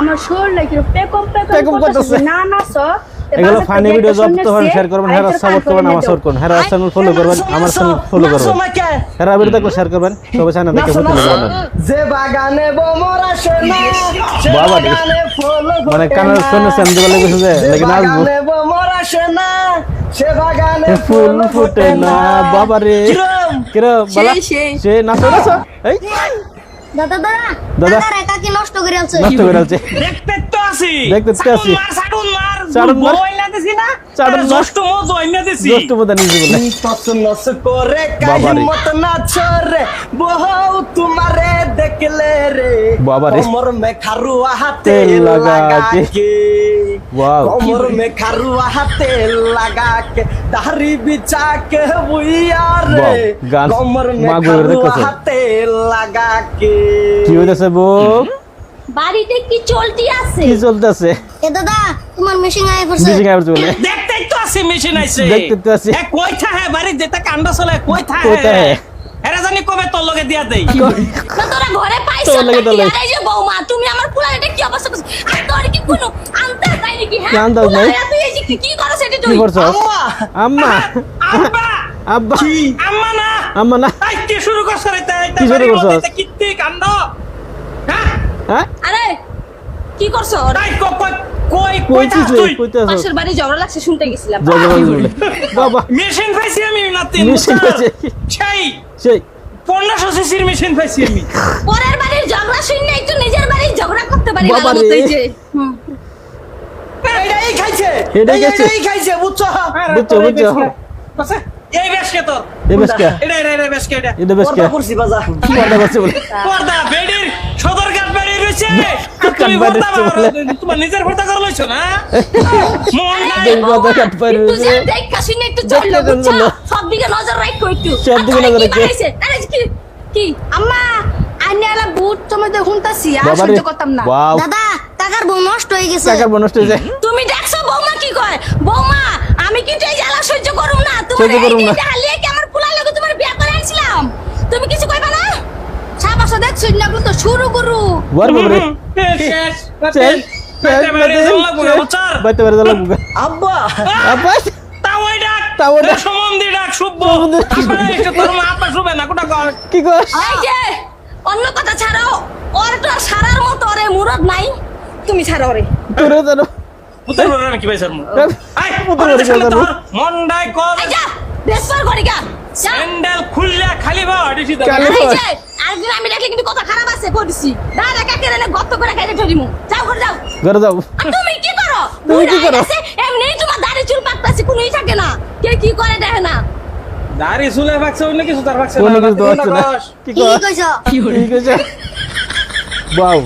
আমার শরীর লাগে পেকম পেকম পেকম করতেছে। করতেছে। না নাচো এগুলো ফানি ভিডিও যত হন শেয়ার করবেন সাপোর্ট করবেন আমার সাপোর্ট করবেন। চ্যানেল ফলো করবেন আমার চ্যানেল ফলো করবেন। ভিডিও দেখো শেয়ার করবেন সবাই চ্যানেল দেখে ফলো করবেন যে বাগানে বোমর আসে না বাবা রে। মানে ফোটে কানের শুনে সেন্দি বলে গেছে যে যে লেকিন বোমর আসে না সে বাগানে ফুল ফুটে না বাবা রে। কিরম? বলা। সে নাচো নাচো। এই। দাদা দাদা দাদা। দাদা একা কি নষ্ট করে আছে নষ্ট করে আছে দেখতে তো আছি দেখতে তো আছি। মার সাডুন মার সাডুন মার। বই না দিছি না সাডুন মার। মো জইনা দিছি বলে করে তোমারে দেখলে রে বাবা রে। কোমর মে খারুয়া হাতে লাগা লাগা के। के वाह। কোমর মে খারুয়া হাতে লাগা के দাড়ি বিচা के বুইয়া রে বাহ, গান কোমর মে মা গুলো খারুয়া দেখতেছে। হাতে লাগা के কি হইতেছে বউ বাড়িতে কি চলতি আছে কি চলতেছে এ দাদা তোমার মেশিন আয় করছে মিশিং আবার চলে দেখতেই তো আছি মেশিন আইছে দেখতে তো আছি। এ কই থা হে বাড়ি যেটা কান্ড চলে কই থা কই থা হে? এরা জানি কবে তোর লগে দিয়া দেই না তোরা ঘরে পাইছো তোর লাগে, তোর লাগে। এই যে বৌমা তুমি আমার পুরা এটা কি অবস্থা করছো আর তোর কি কোনো কি আন্দাজ নাই? পুরা তুই এই যে কি- কি করছ সেটা কি তুই আম্মা। আম্মা। আব্বা। আব্বা। আম্মা না। আম্মা না। আই কি শুরু করছ রে তাই কি শুরু করছস? কিত্তি কান্ড হ্যাঁ? হ্যাঁ? আরে কি করছ? তাই কই কই কই তুই পাশের বাড়ি ঝগড়া লাগছে শুনতে গেছিলাম। বাবা। মেশিন পাইছি আমি নাতি মেশিন পাইছে। সেই। সেই। পনেরোশো সিসির মেশিন পাইছি আমি। পরের বাড়ির ঝগড়া শুনলে একটু নিজের বাড়ির ঝগড়া করতে পারি ভালো মতো যে। হুম। এটাই খাইছে এটাই খাইছে। এটাই খাইছে বুঝছ? বুঝছ বুঝছ। আচ্ছা, এই বেশ কে এই বেশ এটা এটা এটা বেশ এটা। এটা বেশ পর্দা করছি বাজা। পর্দা করছে বলে? পর্দা বেডির সদর ঘাট বাড়ি রয়েছে তুমি পর্দা তোমার নিজের পর্দা করে লইছো না? মন নাই। দেখ কাট পারে একটু দেখা শুনে একটু চলল বুঝছ? সব দিকে নজর রাখো একটু। সব দিকে আর তোরা নজর রাখো। আরে কি কি? আম্মা আইনে বুট তুমি হুনতাছি আর সহ্য করতাম না। দাদা টাকার বউ নষ্ট হয়ে গেছে। টাকার বনষ্ট হয়ে যায়। তুমি দেখছ বৌমা কি কয় বৌমা আমি কিন্তু এই জ্বালা সহ্য করুম না তোমার সহ্য করুম না। এই কি আমার পুলা লাগে তোমার বিয়া করে আনছিলাম? তুমি কিছু কইবা না? সাবাসা দেখছ না তো শুরু করু। ওয়ার বাবা শেষ শেষ শেষ বাইতে? বাইতে লাগবে আব্বা। আব্বা তাওয়াই ডাক তাওয়াই ডাক। সমন্ধি ডাক শুভ তোর মা আপা শুবে না কোটা কর? কি কর এই যে অন্য কথা ছাড়াও ওর তো সারার মতো ওরে মুরদ নাই। তুমি ছাড়ো রে তোরে জানো পুতুল বড় নাকি ভাই স্যার বড় পুতুল মন্ডাই কর। গা স্যান্ডেল খুললা খালি বা কালি- যে আরেকদিন আমি দেখলে কিন্তু কথা খারাপ আছে পড়ছি দাঁড়া কাকে রে গত্ত করে খাইতে ধরিমু যাও ঘরে যাও। ঘরে যাও। তুমি কি করো? তুমি কি করো? এমনিই তোমার দাড়ি চুল পাকতাছে কোনোই থাকে না। কে কি করে দেখে না। দাড়ি চুলে ভাগছে অন্য কিছু তার কোন না কি কইছো? কি কইছে? বাও